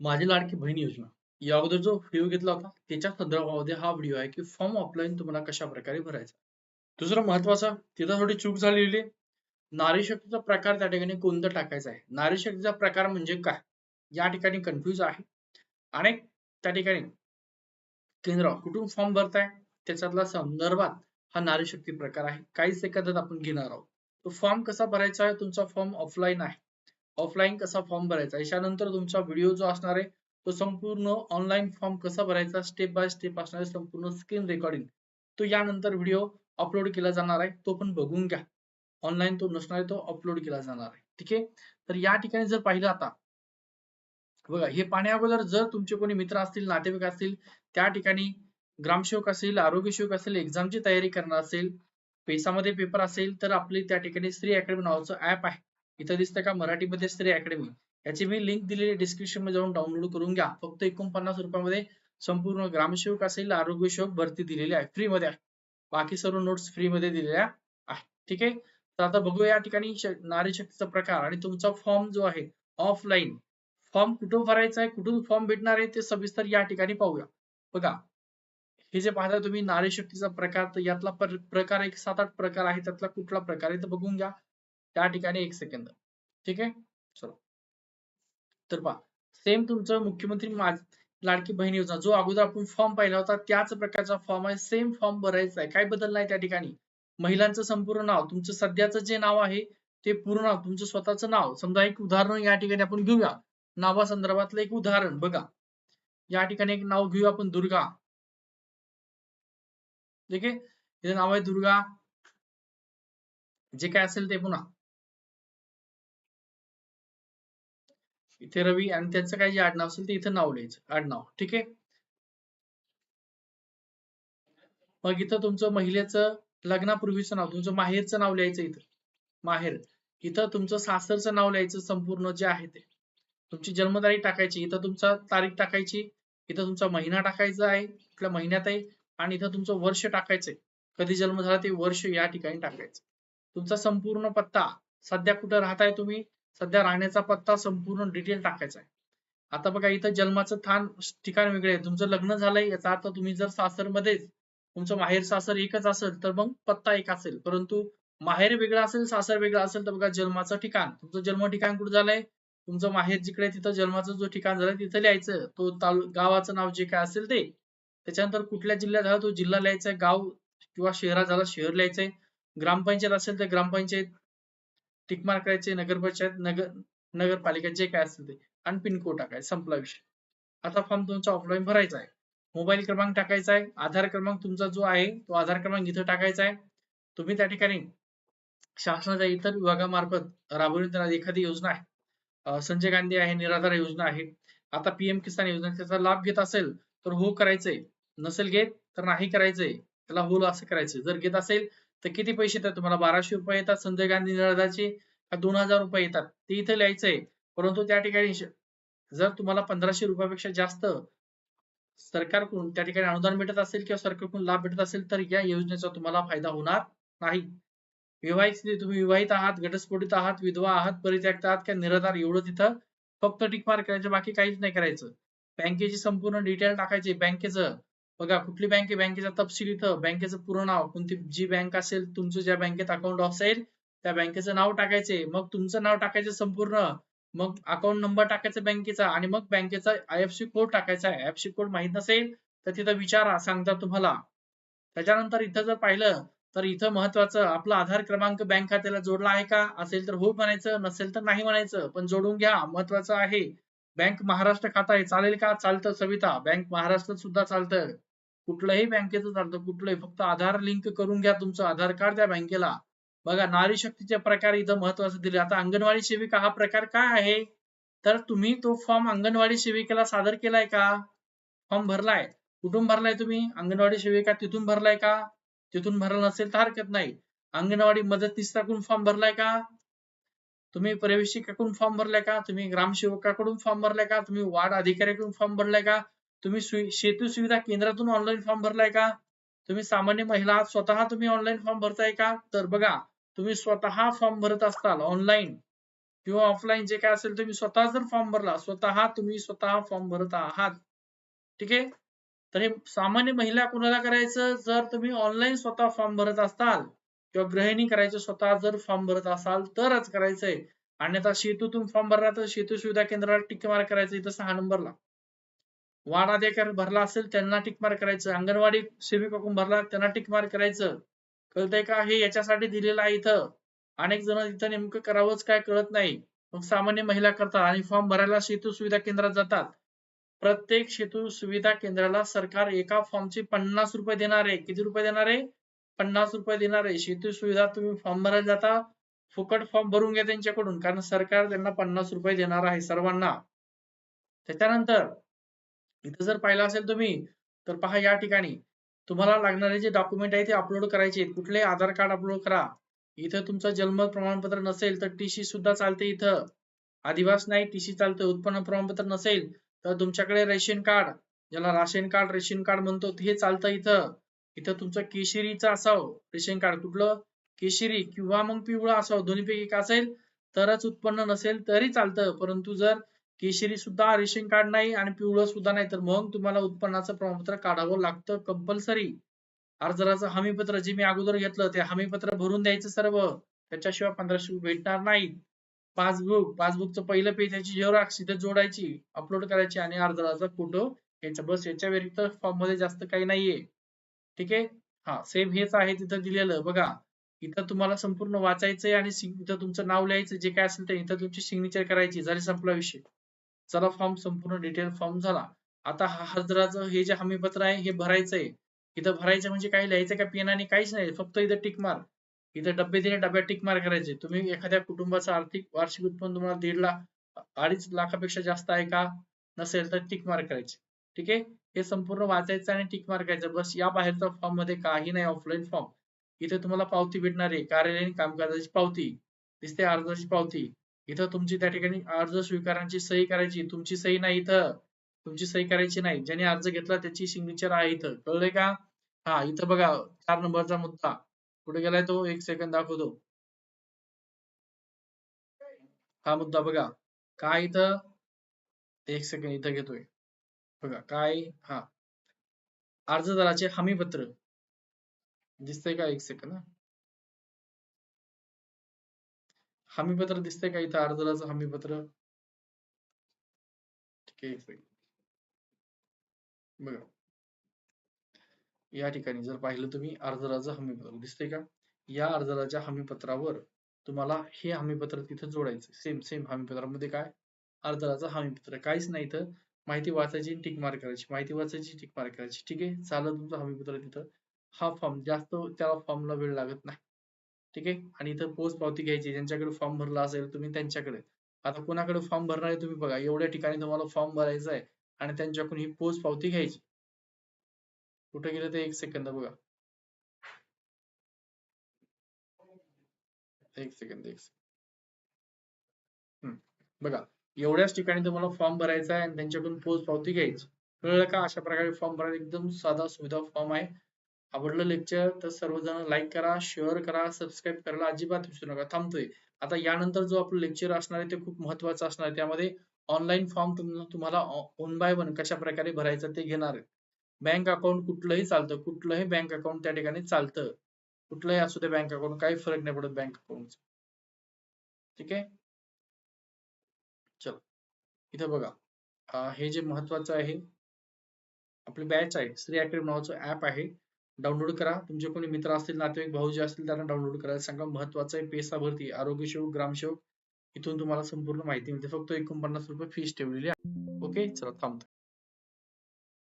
माझी लाडकी बहीण योजना. या अगोदर जो व्हिडिओ घेतला होता त्याच्या संदर्भामध्ये हा व्हिडिओ आहे की फॉर्म ऑफलाईन तुम्हाला कशा प्रकारे भरायचा दुसरं महत्वाचं तिथं थोडी चूक झालेली आहे. नारी शक्तीचा प्रकार त्या ठिकाणी कोणता टाकायचा आहे? नारी शक्तीचा प्रकार म्हणजे काय? या ठिकाणी कन्फ्युज आहे. अनेक त्या ठिकाणी केंद्र कुठून फॉर्म भरताय? त्याच्यातला संदर्भात हा नारी शक्ती प्रकार आहे. काही सेकंदात आपण घेणार आहोत. तो फॉर्म कसा भरायचा आहे? तुमचा फॉर्म ऑफलाईन आहे. ऑफलाईन कसा फॉर्म भरायचा? याच्यानंतर तुमचा व्हिडिओ जो असणार आहे तो संपूर्ण ऑनलाईन फॉर्म कसा भरायचा? स्टेप बाय स्टेप असणार आहे संपूर्ण स्क्रीन रेकॉर्डिंग तो यानंतर व्हिडिओ अपलोड केला जाणार आहे तो पण बघून घ्या. ऑनलाईन तो नसणार आहे तो अपलोड केला जाणार आहे. ठीक आहे? तर या ठिकाणी जर पाहिलं आता बघा हे पाण्या अगोदर जर तुमचे कोणी मित्र असतील नातेवाईक असतील त्या ठिकाणी ग्रामसेवक असेल आरोग्यसेवक असेल एक्झामची तयारी करणार असेल पेसामध्ये पेपर असेल तर आपली त्या ठिकाणी श्री अकॅडमी नावाचं ऍप आहे. इथं दिसतं का मराठीमध्ये स्त्री अकॅडमी याची मी लिंक दिलेली डिस्क्रिप्शनमध्ये जाऊन डाउनलोड करून घ्या. फक्त एकोणपन्नास रुपयामध्ये संपूर्ण ग्रामसेवक असेल आरोग्यसेवक भरती दिलेली आहे. फ्री मध्ये बाकी सर्व नोट्स फ्री मध्ये दिलेल्या आहे ठीक आहे? तर आता बघूया या ठिकाणी नारी शक्तीचा प्रकार आणि तुमचा फॉर्म जो आहे ऑफलाईन फॉर्म कुठून भरायचा आहे? कुठून फॉर्म भेटणार आहे? ते सविस्तर या ठिकाणी पाहूया. बघा. हे जे पाहता तुम्ही नारी शक्तीचा प्रकार तर यातला प्रकार एक सात आठ प्रकार आहे त्यातला कुठला प्रकार आहे? तर बघून घ्या. त्या ठिकाणी एक सेकंद ठीक आहे? चलो. तर पहा सेम तुमचं मुख्यमंत्री लाडकी बहीण योजना जो अगोदर आपण फॉर्म पाहिला होता त्याच प्रकारचा फॉर्म आहे सेम फॉर्म भरायचा आहे. काय बदल नाही त्या ठिकाणी. महिलांचं संपूर्ण नाव तुमचं सध्याचं जे नाव आहे ते पूर्ण नाव तुमचं स्वतःचं नाव. समजा एक उदाहरण या ठिकाणी आपण घेऊया. नावासंदर्भातलं एक उदाहरण बघा. या ठिकाणी एक नाव घेऊया आपण दुर्गा. ठीक आहे? नाव आहे दुर्गा. जे काय असेल ते पुन्हा. इथे रवी आणि त्यांचं काय जे आडनाव असेल ते इथं नाव लिहायचं आडनाव ठीक आहे? मग इथं तुमचं महिलेचं लग्नापूर्वीचं नाव तुमचं माहेरचं नाव लिहायचं इथं. माहेर. इथं तुमचं सासरचं नाव लिहायचं संपूर्ण जे आहे ते. तुमची जन्मतारीख टाकायची इथं तुमचा तारीख टाकायची इथं तुमचा महिना टाकायचा आहे कुठल्या महिन्यात आहे आणि इथं तुमचं वर्ष टाकायचंय. कधी जन्म झाला ते वर्ष या ठिकाणी टाकायचं. तुमचा संपूर्ण पत्ता सध्या कुठं राहताय तुम्ही? सध्या राहण्याचा पत्ता संपूर्ण डिटेल टाकायचा आहे. आता बघा इथं जन्माचं स्थान ठिकाण वेगळे आहे. तुमचं लग्न झालंय याचा अर्थ तुम्ही जर सासरमध्येच तुमचं माहेर सासर एकच असेल तर मग पत्ता एक असेल. परंतु माहेर वेगळं असेल सासर वेगळं असेल तर बघा जन्माचं ठिकाण. तुमचं जन्म ठिकाण कुठं झालंय? तुमचं माहेर जिकडे तिथं जन्माचं जो ठिकाण झालं तिथं लिहायचं. तो तालु गावाचं नाव जे काय असेल ते. त्याच्यानंतर कुठल्या जिल्ह्यात झाला तो? जिल्हा लिहायचा गाव किंवा शहरात झाला शहर लिहायचंय ग्रामपंचायत असेल तर ग्रामपंचायत टिकमार करायचे नगरपंचायत नगर नगरपालिका जे काय असेल ते. आणि पिनकोड टाकायचं संपला विषय. आता फॉर्म तुमचा ऑफलाईन भरायचा आहे. मोबाईल क्रमांक टाकायचा आहे. आधार क्रमांक तुमचा जो आहे तो आधार क्रमांक इथं टाकायचा आहे. तुम्ही त्या ठिकाणी शासनाच्या इतर विभागामार्फत राबवण्यात एखादी योजना आहे. संजय गांधी आहे निराधार योजना आहे. आता पीएम किसान योजना त्याचा लाभ घेत असेल तर हो करायचंय. नसेल घेत तर नाही करायचंय. त्याला होल असं करायचंय. जर घेत असेल तर किती पैसे येतात तुम्हाला? बाराशे रुपये येतात संजय गांधी निराधाचे दोन हजार रुपये येतात? ते इथे लिहायचंय. परंतु त्या ठिकाणी जर तुम्हाला पंधराशे रुपयापेक्षा जास्त सरकारकडून त्या ठिकाणी अनुदान भेटत असेल किंवा सरकारकडून लाभ भेटत असेल तर या योजनेचा तुम्हाला फायदा होणार नाही. विवाहित तुम्ही विवाहित आहात घटस्फोटित आहात विधवा आहात परित्यक्त आहात किंवा निराधार एवढं तिथं फक्त टिकमार करायचं बाकी काहीच नाही करायचं. बँकेची संपूर्ण डिटेल टाकायची. बँकेचं बघा कुठली बँक आहे? बँकेचा तपशील इथं. बँकेचं पूर्ण नाव. कोणती जी बँक असेल तुमचं ज्या बँकेत अकाउंट असेल त्या बँकेचं नाव टाकायचे. मग तुमचं नाव टाकायचं संपूर्ण. मग अकाउंट नंबर टाकायचा बँकेचा आणि मग बँकेचा आय एफ सी कोड टाकायचा. आहे कोड माहीत नसेल तर तिथं विचारा सांगतात तुम्हाला. त्याच्यानंतर इथं जर पाहिलं तर इथं महत्वाचं आपला आधार क्रमांक बँक खात्याला जोडला आहे का? असेल तर हो म्हणायचं नसेल तर नाही म्हणायचं. पण जोडून घ्या महत्वाचं आहे. बँक महाराष्ट्र खाता आहे. चालेल का? चालतं सविता. बँक महाराष्ट्र सुद्धा चालतं. कुठलंही बँकेचं चालतं कुठलंही. फक्त आधार लिंक करून घ्या तुमचं आधार कार्ड त्या बँकेला. बघा नारी शक्तीचे प्रकार इथं महत्वाचं दिले. आता अंगणवाडी सेविका हा प्रकार काय आहे? तर तुम्ही तो फॉर्म अंगणवाडी सेविकेला सादर केलाय का? फॉर्म भरलाय. कुठून भरलाय तुम्ही? अंगणवाडी सेविका तिथून भरलाय का? तिथून भरला नसेल तर हरकत नाही. अंगणवाडी मदतनीसाकडून फॉर्म भरलाय का? तुम्ही प्रवेशिकाकडून फॉर्म भरलाय का? तुम्ही ग्रामसेवकाकडून फॉर्म भरलाय का? तुम्ही वार्ड अधिकाऱ्याकडून फॉर्म भरलाय का? तुम्ही सेतू सुविधा केंद्रातून ऑनलाईन फॉर्म भरलाय का? तुम्ही सामान्य महिला स्वतः तुम्ही ऑनलाईन फॉर्म भरताय का? तर बघा तुम्ही स्वतः फॉर्म भरत असताल ऑनलाईन किंवा ऑफलाईन जे काय असेल तुम्ही स्वतः जर फॉर्म भरला स्वतः तुम्ही स्वतः फॉर्म भरत आहात. ठीक आहे? तर हे सामान्य महिला कुणाला करायचं? जर तुम्ही ऑनलाईन स्वतः फॉर्म भरत असाल किंवा गृहिणी करायचं स्वतः जर फॉर्म भरत असाल तरच करायचंय. अन्यथा शेतूतून फॉर्म भरला तर शेतू सुविधा केंद्राला टिक मार्क करायचं इथं सहा नंबरला वार्ड अधिकारी भरला असेल त्यांना टिक मार्क करायचं. अंगणवाडी सेविकाकडून भरला त्यांना टिक मार्क करायचं. कळतंय का? हे याच्यासाठी दिलेलं आहे इथं. अनेक जण इथं नेमकं करावंच काय कळत नाही. मग सामान्य महिला करतात आणि फॉर्म भरायला सेतू सुविधा केंद्रात जातात. प्रत्येक सेतू सुविधा केंद्राला सरकार एका फॉर्मचे पन्नास रुपये देणार आहे. किती रुपये देणार आहे? पन्नास रुपये देणार आहे. सेतू सुविधा तुम्ही फॉर्म भरायला जाता फुकट फॉर्म भरून घ्या त्यांच्याकडून. कारण सरकार त्यांना पन्नास रुपये देणार आहे सर्वांना. त्याच्यानंतर इथं जर पाहिलं असेल तुम्ही तर पहा या ठिकाणी. तुम्हाला लागणारे जे डॉक्युमेंट आहे ते अपलोड करायचे कुठले आधार कार्ड अपलोड करा. इथं तुमचं जन्म प्रमाणपत्र नसेल तर टीसी सुद्धा चालते इथं. आदिवास नाही टीसी चालते उत्पन्न प्रमाणपत्र नसेल तर तुमच्याकडे रेशन कार्ड ज्याला राशन कार्ड रेशन कार्ड म्हणतो हे चालतं इथं. इथं तुमचं केशरीचं असावं रेशन कार्ड. कुठलं? केशरी किंवा मग पिवळं असावं. दोन्हीपैकी एक असेल तरच उत्पन्न नसेल तरी चालतं. परंतु जर केशरी सुद्धा रेशन कार्ड नाही आणि पिवळं सुद्धा नाही. तर मग तुम्हाला उत्पन्नाचं प्रमाणपत्र काढावं लागतं कंपल्सरी अर्जदाराचं हमीपत्र जे मी अगोदर घेतलं ते हमीपत्र भरून द्यायचं सर्व. त्याच्याशिवाय पंधराशे रुपये भेटणार नाहीत. पासबुक पासबुकचं पहिलं पेज याची झेरॉक्स इथे जोडायची अपलोड करायची आणि अर्जदाराचा फोटो घ्यायचा बस याच्या व्यतिरिक्त फॉर्ममध्ये जास्त काही नाहीये. ठीक आहे? हा सेम हेच आहे तिथं दिलेलं. बघा इथं तुम्हाला संपूर्ण वाचायचंय आणि इथं तुमचं नाव लिहायचं जे काय असेल ते इथं तुमची सिग्नेचर करायची. झाली संपला विषय. चला फॉर्म संपूर्ण डिटेल फॉर्म झाला. आता हा हजराचं हे जे हमीपत्र आहे हे भरायचंय. इथं भरायचं म्हणजे काही लिहायचं का पेनाने काहीच नाही. फक्त इथं टिक मार इथं डब्बे दिले डब्यात टिक मार करायचे. तुम्ही एखाद्या कुटुंबाचं आर्थिक वार्षिक उत्पन्न तुम्हाला दीड लाख अडीच लाखापेक्षा जास्त आहे का नसेल तर टिक मार करायचे. ठीक आहे? हे संपूर्ण वाचायचं आणि टिक मार करायचं. बस या बाहेरच्या फॉर्ममध्ये काही नाही ऑफलाईन फॉर्म इथे तुम्हाला पावती भेटणार आहे. कार्यालयीन कामकाजाची पावती. दिसते अर्जाची पावती. इथं तुमची त्या ठिकाणी अर्ज स्वीकारांची सही करायची. तुमची सही नाही इथं. तुमची सही करायची नाही. ज्याने अर्ज घेतला त्याची सिग्नेचर आहे इथं. कळलंय का? हा इथं बघा चार नंबरचा मुद्दा. कुठे गेलाय तो एक सेकंद दाखवतो. हा मुद्दा बघा. काय इथं? एक सेकंड इथं घेतोय. बघा काय? हा. अर्जदाराचे हमीपत्र. दिसतंय का? एक सेकंद हमीपत्र दिसतंय का इथं अर्जदाराचं हमीपत्र? ठीक आहे बघा. या ठिकाणी जर पाहिलं तुम्ही अर्जदाराचं हमीपत्र दिसतंय का? या अर्जदाराच्या हमीपत्रावर तुम्हाला हे हमीपत्र तिथं जोडायचं सेम सेम हमीपत्रामध्ये काय? अर्जदाराचं हमीपत्र. काहीच नाही तर माहिती वाचायची टिक मार्क करायची. माहिती वाचायची टिक मार्क करायची. ठीक आहे? चालत तुमचं हमीपत्र तिथं. हा फॉर्म जास्त त्याला फॉर्मला वेळ लागत नाही. ठीक आहे? आणि इथं पोस्ट पावती घ्यायची ज्यांच्याकडे फॉर्म भरला असेल तुम्ही त्यांच्याकडे. आता कोणाकडे फॉर्म भरणार आहे तुम्ही बघा. एवढ्या ठिकाणी तुम्हाला फॉर्म भरायचा आहे आणि त्यांच्याकडून ही पोस्ट पावती घ्यायची. कुठे गेलं ते एक सेकंद बघा. एक सेकंद एक सेकंद हम्म, बघा एवढ्याच ठिकाणी तुम्हाला फॉर्म भरायचा आहे आणि त्यांच्याकडून पोस्ट पावती घ्यायची. कळलं का? अशा प्रकारे फॉर्म भरायला एकदम साधा सुविधा फॉर्म आहे. आवडलं लेक्चर तर सर्वजण लाईक करा शेअर करा सबस्क्राईब करायला अजिबात विसरू नका. थांबतोय. आता यानंतर जो आपलं लेक्चर असणार आहे ते खूप महत्वाचं असणार आहे. त्यामध्ये ऑनलाईन फॉर्म तुम्हाला वन बाय वन कशा प्रकारे भरायचं ते घेणार आहे. बँक अकाउंट कुठलंही चालतं. कुठलंही बँक अकाउंट त्या ठिकाणी चालतं. कुठलंही असू दे बँक अकाउंट काही फरक नाही पडत बँक अकाउंट ठीक आहे? चलो. इथं बघा. हे जे महत्वाचं आहे आपली बॅच आहे. श्री अकॅडमी नावाचं ऍप आहे. डाउनलोड करा. तुमचे कोणी मित्र असतील नातेवाईक भाऊ जे असतील त्यांना डाउनलोड करायला सांगा. महत्वाचं आहे पेसा भरती आरोग्य सेवक ग्रामसेवक इथून तुम्हाला संपूर्ण माहिती मिळते. फक्त एकोणपन्नास रुपये फीस ठेवलेली आहे. ओके चला थांबतो.